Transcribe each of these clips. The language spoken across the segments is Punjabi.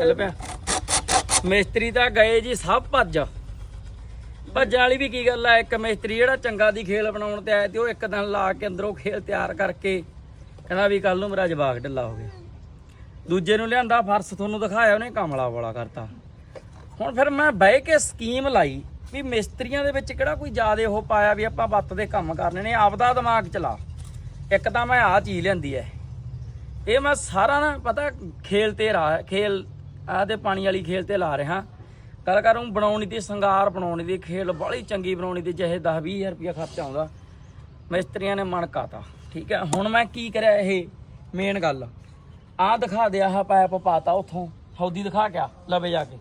ਚੱਲ ਪਿਆ। ਮਿਸਤਰੀ ਤਾਂ ਗਏ ਜੀ, ਸਭ ਭੱਜ। ਭੱਜ ਵਾਲੀ ਵੀ ਕੀ ਗੱਲ ਆ, ਇੱਕ ਮਿਸਤਰੀ ਜਿਹੜਾ ਚੰਗਾ ਦੀ ਖੇਲ ਬਣਾਉਣ ਤੇ ਆਇਆ ਤੇ ਉਹ ਇੱਕ ਦਿਨ ਲਾ ਕੇ ਅੰਦਰੋਂ ਖੇਲ ਤਿਆਰ ਕਰਕੇ ਕਹਿੰਦਾ ਵੀ ਕੱਲ ਨੂੰ ਮੇਰਾ ਜਵਾਕ ਢਿੱਲਾ ਹੋ ਗਿਆ। ਦੂਜੇ ਨੂੰ ਲਿਆਂਦਾ ਫਰਸ਼, ਤੁਹਾਨੂੰ ਦਿਖਾਇਆ ਉਹਨੇ ਕਮਲਾ ਵਾਲਾ ਕਰਤਾ। ਹੁਣ ਫਿਰ ਮੈਂ ਬਹਿ ਕੇ ਸਕੀਮ ਲਾਈ ਵੀ ਮਿਸਤਰੀਆਂ ਦੇ ਵਿੱਚ ਕਿਹੜਾ ਕੋਈ ਜ਼ਿਆਦਾ ਉਹ ਪਾਇਆ ਵੀ ਆਪਾਂ ਬੱਤ ਦੇ ਕੰਮ ਕਰਨੇ ਨੇ, ਆਪਦਾ ਦਿਮਾਗ ਚਲਾ। ਇੱਕ ਤਾਂ ਮੈਂ ਆਹ ਚੀਜ਼ ਲਿਆਂਦੀ ਐ। ਇਹ ਮੈਂ ਸਾਰਾ ਨਾ ਪਤਾ ਖੇਲ ਤੇ ਰਾ ਖੇਲ ਆਹ ਤੇ ਪਾਣੀ ਵਾਲੀ ਖੇਲ ਤੇ ਲਾ ਰਿਹਾ। ਗੱਲ ਕਰੂੰ ਬਣਾਉਣੀ ਦੀ ਸ਼ਿੰਗਾਰ ਬਣਾਉਣੀ ਦੀ ਖੇਲ ਬੜੀ ਚੰਗੀ ਬਣਾਉਣੀ ਦੀ ਜਿਹੇ 10 20000 ਰੁਪਇਆ ਖਰਚ ਆਉਂਦਾ। ਮਿਸਤਰੀਆਂ ਨੇ ਮਨ ਕਾਤਾ। ਠੀਕ ਹੈ ਹੁਣ ਮੈਂ ਕੀ ਕਰਿਆ ਇਹ ਮੇਨ ਗੱਲ। ਆਹ ਦਿਖਾ ਦੇ ਆਹ ਪਾਇਪ ਪਾਤਾ ਉਥੋਂ। ਹੌਦੀ ਦਿਖਾ ਕੇ ਆ, ਲਵੇ ਜਾ ਕੇ।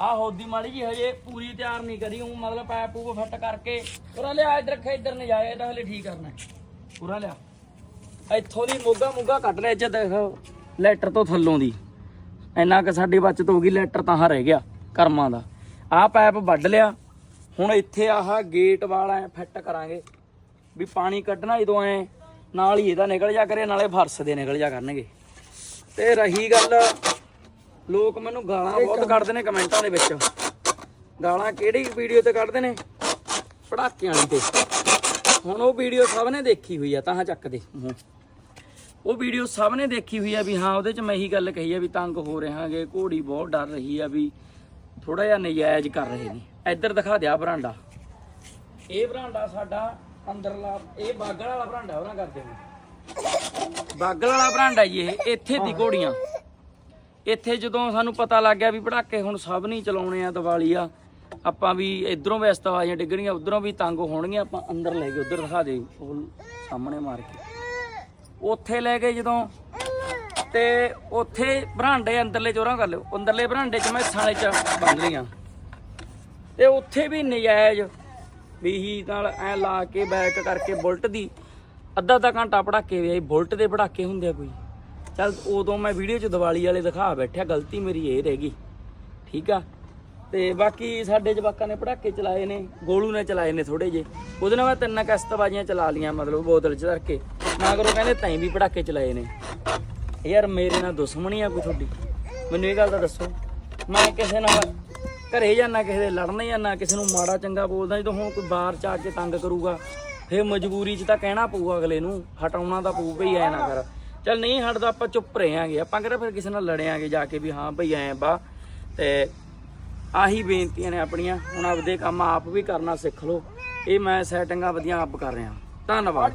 ਆਹ ਹੌਦੀ ਮਾੜੀ ਜੀ ਹਜੇ ਪੂਰੀ ਤਿਆਰ ਨਹੀਂ ਕਰੀ ਹੂੰ ਮਤਲਬ ਪੈਪ ਪੂਪ ਫਿੱਟ ਕਰਕੇ। ਪੂਰਾ ਲਿਆ ਇੱਧਰ ਰੱਖਿਆ ਇੱਧਰ ਨਹੀਂ ਜਾਏ ਇਹਦਾ ਹਲੇ ਠੀਕ ਕਰਨਾ। ਹੈ। ਪੂਰਾ ਲਿਆ। ਇੱਥੋਂ ਦੀ ਮੋਗਾ ਮੋਗਾ ਕੱਟ ਲਿਆ ਇੱਥੇ ਦੇਖ ਲੈਟਰ ਤੋਂ ਥੱਲੋਂ ਦੀ। ਇੰਨਾ ਕਿ ਸਾਡੀ ਬਚਤ ਹੋ ਗਈ ਲੈਟਰ ਤਾਂ ਹਾਂ ਰਹਿ ਗਿਆ ਕਰਮਾਂ ਦਾ। ਆਹ ਪੈਪ ਵੱਢ ਲਿਆ। ਹੁਣ ਇੱਥੇ ਆਹ ਗੇਟ ਵਾਲਾ ਫਿੱਟ ਕਰਾਂਗੇ। ਵੀ ਪਾਣੀ ਕੱਢਣਾ ਜਦੋਂ ਐ ਨਾਲ ਹੀ ਇਹਦਾ ਨਿਕਲ ਜਾ ਕਰੇ ਨਾਲੇ ਫਰਸ਼ ਦੇ ਨਿਕਲ ਜਾ ਕਰਨਗੇ। ਤੇ ਰਹੀ ਗੱਲ ਲੋਕ ਮੈਨੂੰ ਗਾਲਾਂ ਬਹੁਤ ਕੱਢਦੇ ਨੇ ਕਮੈਂਟਾਂ ਦੇ ਵਿੱਚ। ਗਾਲਾਂ ਕਿਹੜੀ ਵੀਡੀਓ ਤੇ ਕੱਢਦੇ ਨੇ? ਪੜਾਕਿਆਂ ਵਾਲੀ ਤੇ। ਹੁਣ ਉਹ ਵੀਡੀਓ ਸਭ ਨੇ ਦੇਖੀ ਹੋਈ ਆ ਤਾਂ ਚੱਕਦੇ ਮੂੰਹ। ਉਹ ਵੀਡੀਓ ਸਭ ਨੇ ਦੇਖੀ ਹੋਈ ਆ ਵੀ ਹਾਂ, ਉਹਦੇ ਚ ਮੈਂ ਇਹੀ ਗੱਲ ਕਹੀ ਆ ਵੀ ਤੰਗ ਹੋ ਰਹਾਂਗੇ, ਘੋੜੀ ਬਹੁਤ ਡਰ ਰਹੀ ਆ ਵੀ ਥੋੜਾ ਜਿਹਾ ਨਜਾਇਜ਼ ਕਰ ਰਹੇ ਨੇ। ਇੱਧਰ ਦਿਖਾ ਦਿਆ ਬਰਾਂਡਾ। ਇਹ ਬਰਾਂਡਾ ਸਾਡਾ ਅੰਦਰਲਾ, ਇਹ ਬਾਗਲ ਵਾਲਾ ਬਰਾਂਡਾ ਉਹਨਾਂ ਕਰਦੇ ਨੇ। ਬਾਗਲ ਵਾਲਾ ਬਰਾਂਡਾ ਜੀ ਇਹ, ਇੱਥੇ ਦੀ ਘੋੜੀਆਂ। ਇੱਥੇ ਜਦੋਂ ਸਾਨੂੰ ਪਤਾ ਲੱਗ ਗਿਆ ਵੀ ਪੜਾਕੇ ਹੁਣ ਸਭ ਨਹੀਂ ਚਲਾਉਣੇ ਆ ਦੀਵਾਲੀ ਆ, ਆਪਾਂ ਵੀ ਇਧਰੋਂ ਵੀ ਅਸਤਵਾਜੀਆਂ ਡਿੱਗਣੀਆਂ, ਉਧਰੋਂ ਵੀ ਤੰਗ ਹੋਣਗੀਆਂ, ਆਪਾਂ ਅੰਦਰ ਲੈ ਗਏ ਉਧਰ ਦਿਖਾ ਦੇ ਉਹ ਸਾਹਮਣੇ ਮਾਰ ਕੇ। ਉੱਥੇ ਲੈ ਗਏ ਜਦੋਂ। ਤੇ ਉੱਥੇ ਬਰਾਂਡੇ ਅੰਦਰਲੇ ਚੋਰਾਂ ਕਰ ਲਿਓ। ਅੰਦਰਲੇ ਬਰਾਂਡੇ ਚ ਮੈਂ ਸਾਲੇ ਚ ਬੰਨ ਲਈਆਂ। ਤੇ ਉੱਥੇ ਵੀ ਨਜਾਇਜ਼ ਵੀ ਨਾਲ ਐ ਲਾ ਕੇ ਬੈਕ ਕਰਕੇ ਬੁਲਟ ਦੀ ਅੱਧਾ ਅੱਧਾ ਘੰਟਾ ਪੜਾਕੇ ਵੇ ਬੁਲਟ ਦੇ ਪੜਾਕੇ ਹੁੰਦੇ ਆ ਕੋਈ। ਚੱਲ ਉਦੋਂ ਮੈਂ ਵੀਡੀਓ 'ਚ ਦੀਵਾਲੀ ਵਾਲੇ ਦਿਖਾ ਬੈਠਿਆ। ਗਲਤੀ ਮੇਰੀ ਇਹ ਰਹਿ ਗਈ। ਠੀਕ ਆ? ਤੇ ਬਾਕੀ ਸਾਡੇ ਜਵਾਕਾਂ ਨੇ ਪੜਾਕੇ ਚਲਾਏ ਨੇ। ਗੋਲੂ ਨੇ ਚਲਾਏ ਨੇ ਥੋੜੇ ਜੇ ਉਹਦੇ ਨਾਲ ਮੈਂ ਤਿੰਨ ਕਸਤਬਾਜ਼ੀਆਂ ਚਲਾ ਲੀਆਂ ਮਤਲਬ ਬੋਤਲ 'ਚ ਧਰ ਕੇ। ਮਗਰੋਂ ਕਹਿੰਦੇ ਤੈਂ ਵੀ ਪੜਾਕੇ ਚਲਾਏ ਨੇ। ਯਾਰ ਮੇਰੇ ਨਾਲ ਦੁਸ਼ਮਣੀ ਆ ਕੋਈ ਤੁਹਾਡੀ? ਮੈਨੂੰ ਇਹ ਗੱਲ ਤਾਂ ਦੱਸੋ। ਮੈਂ ਕਿਸੇ ਨਾਲ ਘਰੇ ਜਾਣਾ ਕਿਸੇ ਦੇ, ਲੜਨ ਜਾਣਾ ਕਿਸੇ ਨੂੰ ਮਾੜਾ ਚੰਗਾ ਬੋਲਦਾ, ਜਦੋਂ ਹੁਣ ਕੋਈ ਬਾਹਰ ਚ ਆ ਕੇ ਤੰਗ ਕਰੂਗਾ, ਫੇਰ ਮਜਬੂਰੀ 'ਚ ਤਾਂ ਕਹਿਣਾ ਪਊਗਾ ਅਗਲੇ ਨੂੰ, ਹਟਾਉਣਾ ਤਾਂ ਪਊ ਭਈ ਐ ਨਾ ਕਰ। ਚੱਲ ਨਹੀਂ ਹਟਦਾ, ਆਪਾਂ ਚੁੱਪ ਰਹਾਂਗੇ, ਆਪਾਂ ਕਿਹੜਾ ਫਿਰ ਕਿਸੇ ਨਾਲ ਲੜਿਆਂਗੇ ਜਾ ਕੇ ਵੀ, ਹਾਂ ਭਈ ਐ ਬਾ। ਤੇ ਆਹੀ ਬੇਨਤੀਆਂ ਨੇ ਆਪਣੀਆਂ, ਹੁਣ ਆਪਦੇ ਕੰਮ ਆਪ ਵੀ ਕਰਨਾ ਸਿੱਖ ਲਓ। ਇਹ ਮੈਂ ਸੈਟਿੰਗਾਂ ਵਧੀਆ ਆਪ ਕਰ ਰਿਹਾ। ਧੰਨਵਾਦ।